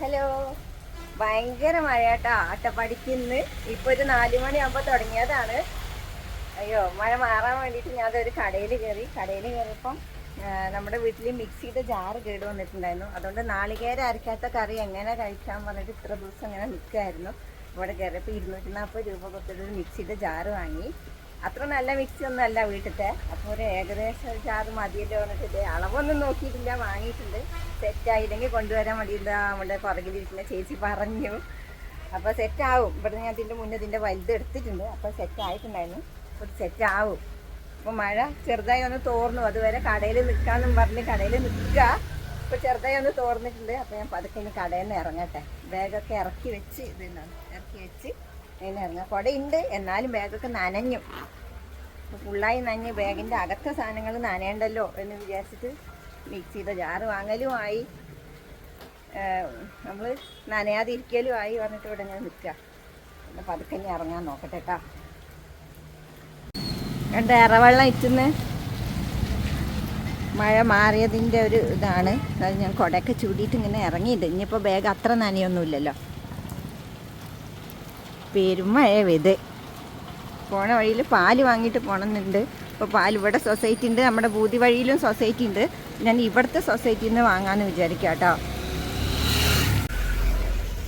Hello. ഭയങ്കര മഴയാട്ടാ. അട്ടപ്പടിക്കുന്ന് ഇപ്പൊ ഒരു നാലു മണിയാകുമ്പോ തുടങ്ങിയതാണ്. അയ്യോ മഴ മാറാൻ വേണ്ടിയിട്ട് ഞാൻ അതൊരു കടയിൽ കയറി കടയിൽ കയറിയപ്പം നമ്മുടെ വീട്ടിൽ മിക്സിയുടെ ജാറ് കേട് വന്നിട്ടുണ്ടായിരുന്നു. അതുകൊണ്ട് നാളികേരം അരക്കാത്ത കറി എങ്ങനെ കഴിക്കാൻ പറഞ്ഞിട്ട് ഇത്ര ദിവസം ഇങ്ങനെ നിൽക്കുമായിരുന്നു ഇവിടെ കയറിയപ്പോൾ ഇരുന്നൂറ്റി നാൽപ്പത് രൂപ കൊടുത്തിട്ട് ഒരു മിക്സിയുടെ ജാറ് വാങ്ങി. അത്ര നല്ല മിക്സി ഒന്നും അല്ല വീട്ടിലത്തെ. അപ്പോൾ ഒരു ഏകദേശം ജാറ് മതിയല്ലോ പറഞ്ഞിട്ട് അളവൊന്നും നോക്കിയിട്ടില്ല വാങ്ങിയിട്ടുണ്ട്. സെറ്റായില്ലെങ്കിൽ കൊണ്ടുവരാൻ മതിയില്ല നമ്മുടെ പുറകിലിരിക്കുന്ന ചേച്ചി പറഞ്ഞു. അപ്പോൾ സെറ്റാവും. ഇവിടെ ഞാൻ ഇതിന്റെ മുന്നേ ഇതിന്റെ വലുത് എടുത്തിട്ടുണ്ട്. അപ്പോൾ സെറ്റ് ആയിട്ടുണ്ടായിരുന്നു അപ്പോൾ സെറ്റാവും. അപ്പോൾ മഴ ചെറുതായി ഒന്ന് തോർന്നു. അതുവരെ കടയിൽ നിൽക്കാമെന്നും പറഞ്ഞ് കടയിൽ നിൽക്കുക. ഇപ്പോൾ ചെറുതായി ഒന്ന് തോർന്നിട്ടുണ്ട്. അപ്പോൾ ഞാൻ പതുക്കെ ഇനി കടയിൽ നിന്ന് ഇറങ്ങട്ടെ. ബാഗൊക്കെ ഇറക്കി വെച്ച് ഇതെന്നാണ് ഇറക്കി വെച്ച് അതിന് ഇറങ്ങാം കുടയുണ്ട്. എന്നാലും ബാഗൊക്കെ നനഞ്ഞു. ഫുള്ളായി നനഞ്ഞ് ബാഗിന്റെ അകത്തെ സാധനങ്ങൾ നനയണ്ടല്ലോ എന്ന് വിചാരിച്ചിട്ട് മിക്സിയുടെ ജാറ് വാങ്ങലും ആയി. നമ്മൾ നനയാതിരിക്കലും ആയി പറഞ്ഞിട്ട് ഇവിടെ ഞാൻ നിൽക്കുക. എന്നാൽ പതുക്കെ ഞാൻ ഇറങ്ങാൻ നോക്കട്ടെ കേട്ടോ കണ്ട ഇറവെള്ളം ഇറ്റുന്ന് മഴ മാറിയതിന്റെ ഒരു ഇതാണ്. അത് ഞാൻ കുടയൊക്കെ ചൂടിയിട്ട് ഇങ്ങനെ ഇറങ്ങിയിട്ട് ഇനിയിപ്പോൾ ബാഗ് അത്ര നനയൊന്നുമില്ലല്ലോ. പെരും മഴ പോണ വഴിയിൽ പാൽ വാങ്ങിയിട്ട് പോകണമെന്നുണ്ട് ഇപ്പോൾ പാൽ ഇവിടെ സൊസൈറ്റി ഉണ്ട് നമ്മുടെ ബൂതി വഴിയിലും സൊസൈറ്റി ഉണ്ട് ഞാൻ ഇവിടുത്തെ സൊസൈറ്റിയിൽ നിന്ന് വാങ്ങാമെന്ന് വിചാരിക്കാം കേട്ടോ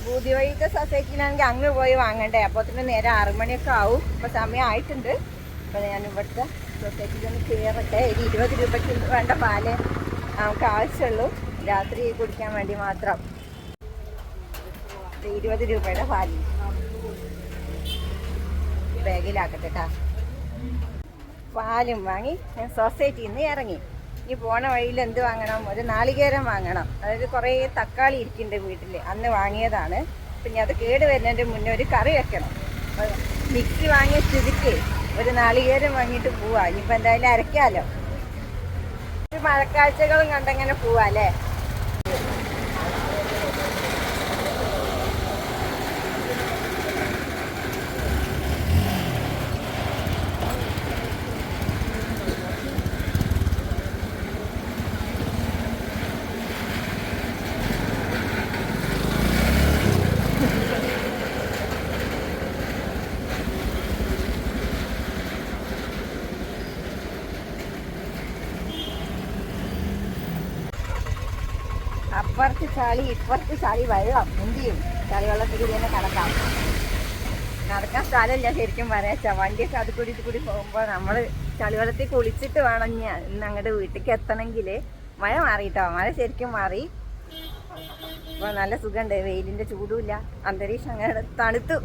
ബൂതി വഴിയിലത്തെ സൊസൈറ്റിയിലാണെങ്കിൽ അങ്ങ് പോയി വാങ്ങണ്ടേ? അപ്പോൾ തന്നെ നേരെ ആറ് മണിയൊക്കെ ആവും. ഇപ്പോൾ സമയം ആയിട്ടുണ്ട് അപ്പോൾ ഞാൻ ഇവിടുത്തെ സൊസൈറ്റിയിൽ നിന്ന് കയറട്ടെ ഒരു ഇരുപത് രൂപയ്ക്ക് വേണ്ട പാൽ നമുക്ക് ആവശ്യമുള്ളൂ രാത്രി കുടിക്കാൻ വേണ്ടി മാത്രം. ഇരുപത് രൂപയുടെ പാൽ. ബാഗിലാക്കട്ടെ കേട്ടോ പാലും വാങ്ങി ഞാൻ സൊസൈറ്റിയിൽ നിന്ന് ഇറങ്ങി. ഇനി പോണ വഴിയിൽ എന്ത് വാങ്ങണം? ഒരു നാളികേരം വാങ്ങണം. അതായത് കുറേ തക്കാളി ഇരിക്കുന്നുണ്ട് വീട്ടിൽ അന്ന് വാങ്ങിയതാണ്. പിന്നെ അത് കേട് വരുന്നതിന്റെ മുന്നേ ഒരു കറി വെക്കണം. മിക്സി വാങ്ങിയ സ്ഥിതിക്ക് ഒരു നാളികേരം വാങ്ങിയിട്ട് പോവാ. ഇനിയിപ്പോൾ എന്തായാലും അരയ്ക്കാമല്ലോ ഒരു മഴക്കാഴ്ചകളും കണ്ടങ്ങനെ പോവാ അല്ലേ? അപ്പുറത്ത് ചളി ഇപ്പുറത്ത് ചളി വെള്ളം മുന്തിയും ചളി വെള്ളത്തിൽ തന്നെ കിടക്കാം. നടക്കാൻ സ്ഥലമില്ല ശരിക്കും പറയാച്ചാ വണ്ടിയൊക്കെ അത് കൂടി ഇത് കൂടി പോകുമ്പോൾ നമ്മൾ ചളിവെള്ളത്തിൽ കുളിച്ചിട്ട് വേണം ഞാൻ ഇന്ന് അങ്ങോട്ട് വീട്ടിലേക്ക് എത്തണമെങ്കിൽ. മഴ മാറിയിട്ടോ? മഴ ശരിക്കും മാറി. അപ്പോൾ നല്ല സുഖമുണ്ട്. വെയിലിന്റെ ചൂടുമില്ല. അന്തരീക്ഷം അങ്ങനെ തണുത്തു.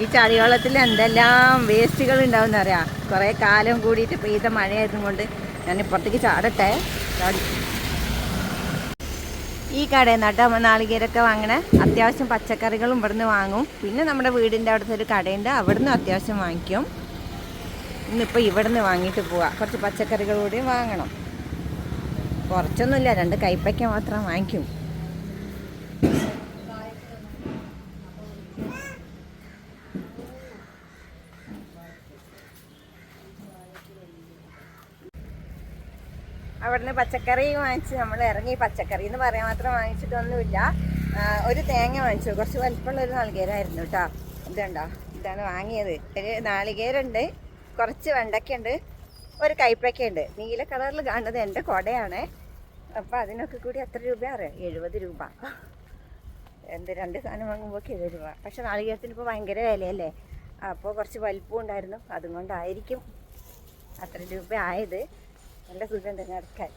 ഈ ചളിവെള്ളത്തിൽ എന്തെല്ലാം വേസ്റ്റുകൾ ഉണ്ടാവും അറിയാം. കുറേ കാലം കൂടിയിട്ട് പെയ്ത മഴയായതും കൊണ്ട് ഞാൻ ഇപ്പുറത്തേക്ക് ചാടട്ടെ. ചാടി. ഈ കട നട്ട നാളികേരൊക്കെ വാങ്ങണേ. അത്യാവശ്യം പച്ചക്കറികളും ഇവിടുന്ന് വാങ്ങും. പിന്നെ നമ്മുടെ വീടിന്റെ അവിടുത്തെ ഒരു കടയുണ്ട്. അവിടുന്ന് അത്യാവശ്യം വാങ്ങിക്കും. ഇന്നിപ്പോൾ ഇവിടുന്ന് വാങ്ങിയിട്ട് പോവാം. കുറച്ച് പച്ചക്കറികൾ കൂടി വാങ്ങണം. കുറച്ചൊന്നുമില്ല രണ്ട് കൈപ്പയ്ക്ക മാത്രം വാങ്ങിക്കും. അവിടുന്ന് പച്ചക്കറി വാങ്ങിച്ച് നമ്മൾ ഇറങ്ങി പച്ചക്കറി എന്ന് പറയാൻ മാത്രം വാങ്ങിച്ചിട്ടൊന്നുമില്ല. ഒരു തേങ്ങ വാങ്ങിച്ചു. കുറച്ച് വലിപ്പമുള്ള ഒരു നാളികേരമായിരുന്നു കേട്ടോ. ഇതുണ്ടോ ഇതാണ് വാങ്ങിയത്. ഒരു നാളികേരുണ്ട് കുറച്ച് വെണ്ടയ്ക്കുണ്ട് ഒരു കൈപ്പയ്ക്കുണ്ട് നീല കളറിൽ കാണുന്നത് എന്റെ കുടയാണ്. അപ്പോൾ അതിനൊക്കെ കൂടി എത്ര രൂപ അറിയാം? എഴുപത് രൂപ. എന്ത് രണ്ട് സാധനം വാങ്ങുമ്പോൾ എഴുപത് രൂപ. പക്ഷെ നാളികേരത്തിന് ഇപ്പോൾ ഭയങ്കര വിലയല്ലേ? അപ്പോൾ കുറച്ച് വലിപ്പം ഉണ്ടായിരുന്നു. അതുകൊണ്ടായിരിക്കും അത്ര രൂപ ആയത്. നല്ല തന്നെ നടക്കാൻ.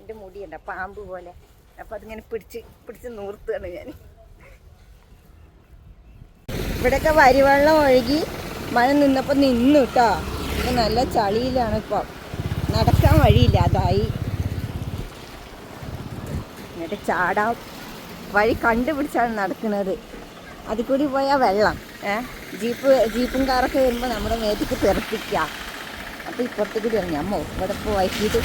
എന്റെ മുടിയുണ്ട് പാമ്പ് പോലെ. അപ്പോൾ അതിങ്ങനെ പിടിച്ച് പിടിച്ച് നൂർത്തുകയാണ് ഞാൻ. ഇവിടെയൊക്കെ വരിവെള്ളം ഒഴുകി മഴ നിന്നപ്പോൾ നിന്നു കേട്ടോ നല്ല ചളിയിലാണ് ഇപ്പോൾ നടക്കാൻ വഴിയില്ല അതായി. എന്നിട്ട് ചാടാൻ വഴി കണ്ടുപിടിച്ചാണ് നടക്കുന്നത്. അതിൽ കൂടി പോയാൽ വെള്ളം. ഏഹ് ജീപ്പ് ജീപ്പും കാറൊക്കെ വരുമ്പോൾ നമ്മുടെ മേത്തേക്ക് തെറിപ്പിക്കുക അപ്പോൾ ഇപ്പുറത്ത് കൂടി ഇറങ്ങി. അമ്മോ ഇവിടെ പോയിട്ട്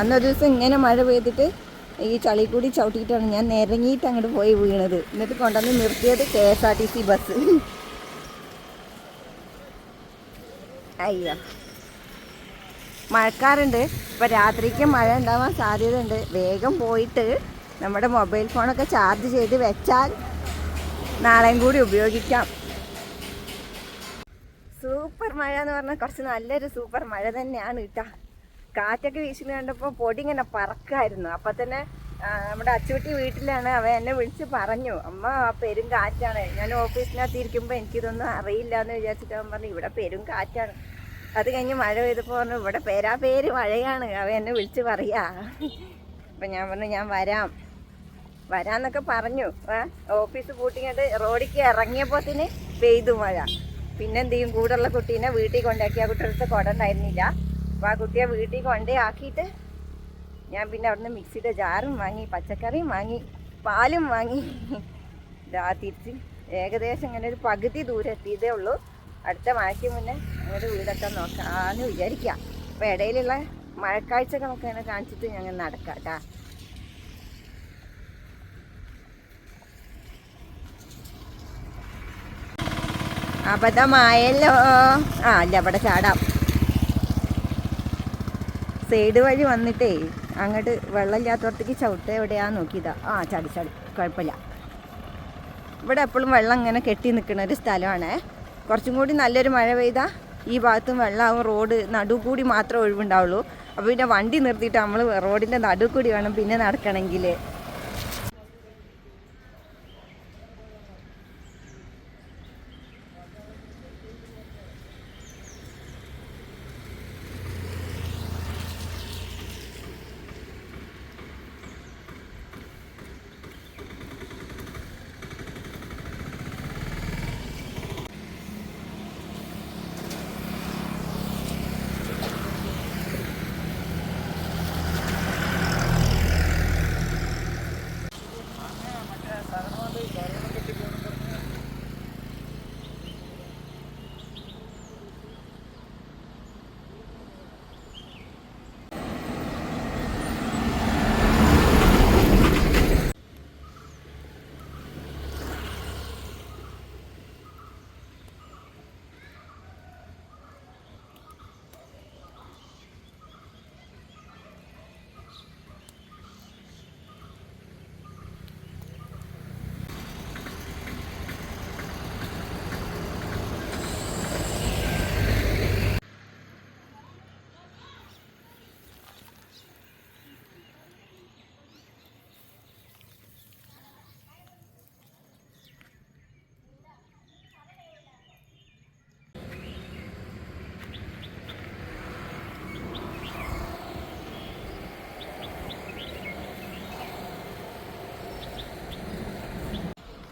അന്നൊരു ദിവസം ഇങ്ങനെ മഴ പെയ്തിട്ട് ഈ ചളി കൂടി ചവിട്ടിയിട്ടാണ് ഞാൻ നിരങ്ങിയിട്ട് അങ്ങോട്ട് പോയി വീണത്. എന്നിട്ട് കൊണ്ടുവന്ന് നിർത്തിയത് K S R T C bus. അയ്യോ. മഴക്കാറുണ്ട്. ഇപ്പം രാത്രിക്ക് മഴ ഉണ്ടാവാൻ സാധ്യതയുണ്ട്. വേഗം പോയിട്ട് നമ്മുടെ മൊബൈൽ ഫോണൊക്കെ ചാർജ് ചെയ്ത് വെച്ചാൽ നാളെയും കൂടി ഉപയോഗിക്കാം. സൂപ്പർ മഴ എന്ന് പറഞ്ഞാൽ കുറച്ച് നല്ലൊരു സൂപ്പർ മഴ തന്നെയാണ് കേട്ടാ കാറ്റൊക്കെ വീശുന്ന കണ്ടപ്പോൾ പൊടി ഇങ്ങനെ പറക്കായിരുന്നു. അപ്പം തന്നെ നമ്മുടെ അച്ചുകുട്ടി വീട്ടിലാണ്. അവൻ എന്നെ വിളിച്ച് പറഞ്ഞു അമ്മ ആ പെരും കാറ്റാണ്. ഞാൻ ഓഫീസിനകത്ത് ഇരിക്കുമ്പോൾ എനിക്കിതൊന്നും അറിയില്ല എന്ന് വിചാരിച്ചിട്ട് അവൻ പറഞ്ഞു ഇവിടെ പെരും കാറ്റാണ്. അത് കഴിഞ്ഞ് മഴ പെയ്തപ്പോൾ പറഞ്ഞു ഇവിടെ പേരാ പേര് മഴയാണ്. അവൻ എന്നെ വിളിച്ച് പറയാ. അപ്പം ഞാൻ പറഞ്ഞു ഞാൻ വരാം. വരാന്നൊക്കെ പറഞ്ഞു. ഓഫീസ് പൂട്ടിങ്ങോട്ട് റോഡിക്ക് ഇറങ്ങിയപ്പോത്തിന് പെയ്തു മഴ. പിന്നെ എന്ത് ചെയ്യും കൂടുള്ള കുട്ടീനെ വീട്ടിൽ കൊണ്ടാക്കി. ആ കുട്ടിയുടെ കുട ഉണ്ടായിരുന്നില്ല അപ്പോൾ ആ കുട്ടിയെ വീട്ടിൽ കൊണ്ടേ ആക്കിയിട്ട് ഞാൻ പിന്നെ അവിടുന്ന് മിക്സിയുടെ ജാറും വാങ്ങി പച്ചക്കറിയും വാങ്ങി പാലും വാങ്ങി. ഇതാ തിരിച്ച് ഏകദേശം ഇങ്ങനെ ഒരു പകുതി ദൂരം എത്തിയതേ ഉള്ളൂ. അടുത്ത മഴയ്ക്ക് മുന്നേ അങ്ങോട്ട് വീടൊക്കെ നോക്കാമെന്ന് വിചാരിക്കുക അപ്പോൾ ഇടയിലുള്ള മഴക്കാഴ്ചകളൊക്കെ ഇങ്ങനെ കാണിച്ചിട്ട് ഞങ്ങൾ നടക്കാം കേട്ടാ അബദ്ധമായല്ലോ. ആ അല്ല അവിടെ ചാടാം. സൈഡ് വഴി വന്നിട്ടേ അങ്ങോട്ട് വെള്ളമില്ലാത്തടത്തേക്ക് ചവിട്ട് എവിടെയാന്ന് നോക്കിയതാ. ആ ചാടി ചാടി. കുഴപ്പമില്ല. ഇവിടെ എപ്പോഴും വെള്ളം ഇങ്ങനെ കെട്ടി നിൽക്കുന്ന ഒരു സ്ഥലമാണ്. കുറച്ചും കൂടി നല്ലൊരു മഴ പെയ്താൽ ഈ ഭാഗത്തും വെള്ളമാവും റോഡ് നടു കൂടി മാത്രമേ ഒഴിവുണ്ടാവുള്ളൂ. അപ്പോൾ പിന്നെ വണ്ടി നിർത്തിയിട്ട് നമ്മൾ റോഡിന്റെ നടു കൂടി വേണം പിന്നെ നടക്കണമെങ്കിൽ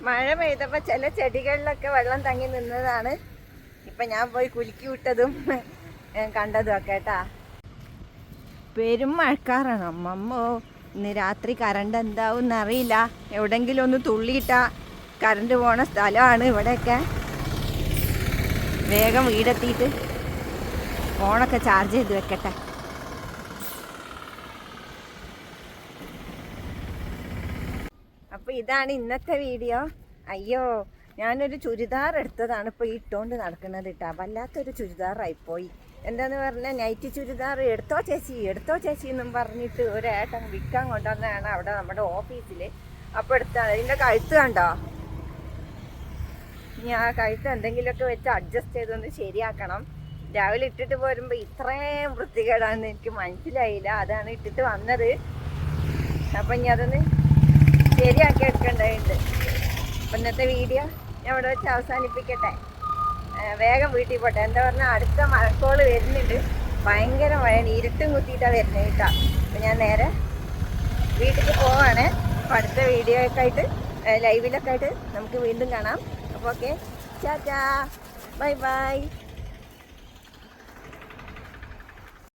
മഴ പെയ്തപ്പോൾ ചില ചെടികളിലൊക്കെ വെള്ളം തങ്ങി നിന്നതാണ്. ഇപ്പം ഞാൻ പോയി കുലുക്കി വിട്ടതും കണ്ടതും ഒക്കെ കേട്ടാ. പെരും മഴക്കാറാണ്. അമ്മമ്മോ ഇന്ന് രാത്രി കറണ്ട് എന്താവും അറിയില്ല. എവിടെങ്കിലും ഒന്ന് തുള്ളിയിട്ടാ കറണ്ട് പോണ സ്ഥലമാണ് ഇവിടെയൊക്കെ. വേഗം വീടെത്തിയിട്ട് ഫോണൊക്കെ ചാർജ് ചെയ്ത് വെക്കട്ടെ. ഇതാണ് ഇന്നത്തെ വീഡിയോ. അയ്യോ ഞാനൊരു ചുരിദാർ എടുത്തതാണ് ഇപ്പോൾ ഇട്ടുകൊണ്ട് നടക്കുന്നത് കേട്ടോ വല്ലാത്തൊരു ചുരിദാറായിപ്പോയി എന്താന്ന് പറഞ്ഞാൽ നൈറ്റ് ചുരിദാർ എടുത്തോ ചേച്ചി എടുത്തോ ചേച്ചി എന്നും പറഞ്ഞിട്ട് ഒരു ഏട്ടൻ വിൽക്കാൻ കൊണ്ടുവന്നതാണ് അവിടെ നമ്മുടെ ഓഫീസിൽ അപ്പോൾ എടുത്താണ്. ഇതിന്റെ കഴുത്ത് കണ്ടോ? ഇനി ആ കഴുത്ത് എന്തെങ്കിലുമൊക്കെ വെച്ച് അഡ്ജസ്റ്റ് ചെയ്തൊന്ന് ശരിയാക്കണം. രാവിലെ ഇട്ടിട്ട് പോരുമ്പോൾ ഇത്രയും വൃത്തികേടാണെന്ന് എനിക്ക് മനസ്സിലായില്ല. അതാണ് ഇട്ടിട്ട് വന്നത്. അപ്പം ഇനി അതൊന്ന് ശരിയാക്കി എടുക്കേണ്ടതുണ്ട് ഇന്നത്തെ വീഡിയോ ഞാൻ ഇവിടെ വെച്ച് അവസാനിപ്പിക്കട്ടെ. വേഗം വീട്ടിൽ പോട്ടെ. എന്താ പറഞ്ഞാൽ അടുത്ത മഴക്കോൾ വരുന്നുണ്ട്. ഭയങ്കര മഴയാണ് ഇരുട്ടും കുത്തിയിട്ടാണ് വരുന്നത് കേട്ടോ. അപ്പം ഞാൻ നേരെ വീട്ടിൽ പോവാണ്. അപ്പം അടുത്ത വീഡിയോ ഒക്കെ ആയിട്ട് ലൈവിലൊക്കെ ആയിട്ട് നമുക്ക് വീണ്ടും കാണാം. അപ്പോൾ ഓക്കെ. ചാ ബൈ ബൈ.